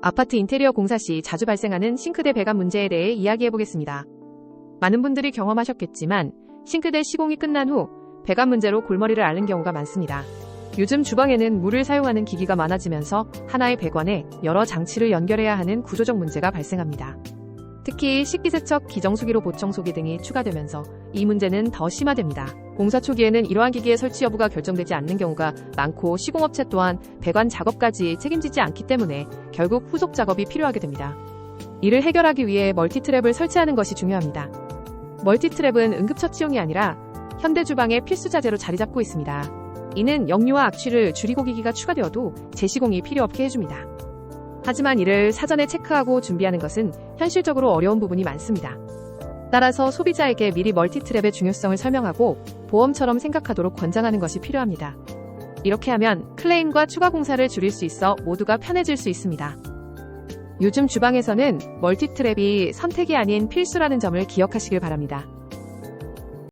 아파트 인테리어 공사 시 자주 발생하는 싱크대 배관 문제에 대해 이야기해 보겠습니다. 많은 분들이 경험하셨겠지만 싱크대 시공이 끝난 후 배관 문제로 골머리를 앓는 경우가 많습니다. 요즘 주방에는 물을 사용하는 기기가 많아지면서 하나의 배관에 여러 장치를 연결해야 하는 구조적 문제가 발생합니다. 특히 식기세척, 기정수기로 보청소기 등이 추가되면서 이 문제는 더 심화됩니다. 공사 초기에는 이러한 기기의 설치 여부가 결정되지 않는 경우가 많고 시공업체 또한 배관 작업까지 책임지지 않기 때문에 결국 후속 작업이 필요하게 됩니다. 이를 해결하기 위해 멀티트랩을 설치하는 것이 중요합니다. 멀티트랩은 응급처치용이 아니라 현대 주방의 필수 자재로 자리 잡고 있습니다. 이는 역류와 악취를 줄이고 기기가 추가되어도 재시공이 필요 없게 해줍니다. 하지만 이를 사전에 체크하고 준비하는 것은 현실적으로 어려운 부분이 많습니다. 따라서 소비자에게 미리 멀티트랩의 중요성을 설명하고 보험처럼 생각하도록 권장하는 것이 필요합니다. 이렇게 하면 클레임과 추가 공사를 줄일 수 있어 모두가 편해질 수 있습니다. 요즘 주방에서는 멀티트랩이 선택이 아닌 필수라는 점을 기억하시길 바랍니다.